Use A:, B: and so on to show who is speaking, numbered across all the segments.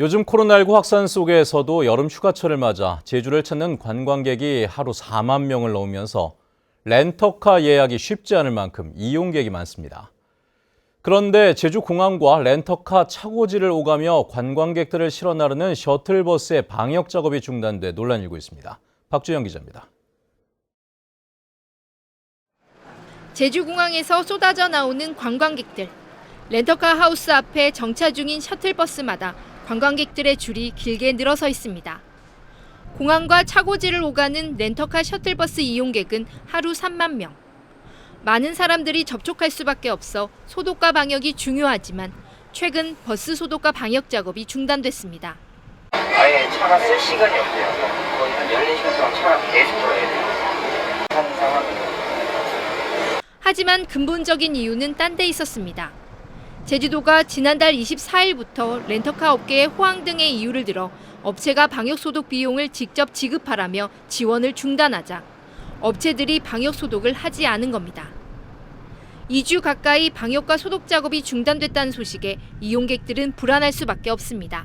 A: 요즘 코로나19 확산 속에서도 여름 휴가철을 맞아 제주를 찾는 관광객이 하루 4만 명을 넘으면서 렌터카 예약이 쉽지 않을 만큼 이용객이 많습니다. 그런데 제주 공항과 렌터카 차고지를 오가며 관광객들을 실어 나르는 셔틀버스의 방역 작업이 중단돼 논란이 일고 있습니다. 박주영 기자입니다.
B: 제주공항에서 쏟아져 나오는 관광객들. 렌터카 하우스 앞에 정차 중인 셔틀버스마다 관광객들의 줄이 길게 늘어서 있습니다. 공항과 차고지를 오가는 렌터카 셔틀버스 이용객은 하루 3만 명. 많은 사람들이 접촉할 수밖에 없어 소독과 방역이 중요하지만 최근 버스 소독과 방역 작업이 중단됐습니다.
C: 아예 차가 쓸 시간이 없대요. 거의 한 14시간 동안 차가 계속 돌아야 돼요. 하는 상황이에요.
B: 하지만 근본적인 이유는 딴 데 있었습니다. 제주도가 지난달 24일부터 렌터카 업계의 호황 등의 이유를 들어 업체가 방역 소독 비용을 직접 지급하라며 지원을 중단하자 업체들이 방역 소독을 하지 않은 겁니다. 2주 가까이 방역과 소독 작업이 중단됐다는 소식에 이용객들은 불안할 수밖에 없습니다.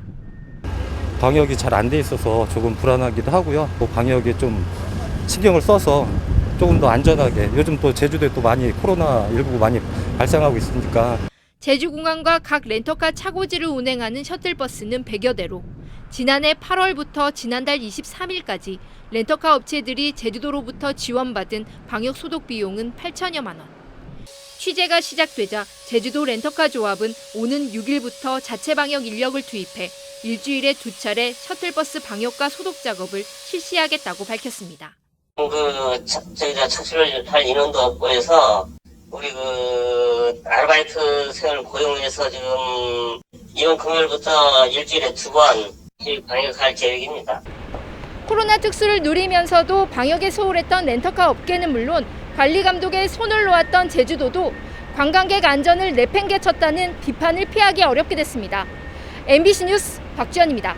D: 방역이 잘 안 돼 있어서 조금 불안하기도 하고요. 또 방역에 좀 신경을 써서 조금 더 안전하게 요즘 또 제주도에 또 많이 코로나 19 많이 발생하고 있으니까
B: 제주공항과 각 렌터카 차고지를 운행하는 셔틀버스는 100여 대로 지난해 8월부터 지난달 23일까지 렌터카 업체들이 제주도로부터 지원받은 방역 소독 비용은 8천여만 원. 취재가 시작되자 제주도 렌터카 조합은 오는 6일부터 자체 방역 인력을 투입해 일주일에 두 차례 셔틀버스 방역과 소독 작업을 실시하겠다고 밝혔습니다.
E: 그 차- 저희가 착취를 할 인원도 없고 해서 우리 그 아르바이트생을 고용해서 지금 이번 금요일부터 일주일에 두 번 방역할 계획입니다.
B: 코로나 특수를 누리면서도 방역에 소홀했던 렌터카 업계는 물론 관리 감독에 손을 놓았던 제주도도 관광객 안전을 내팽개쳤다는 비판을 피하기 어렵게 됐습니다. MBC 뉴스 박주연입니다.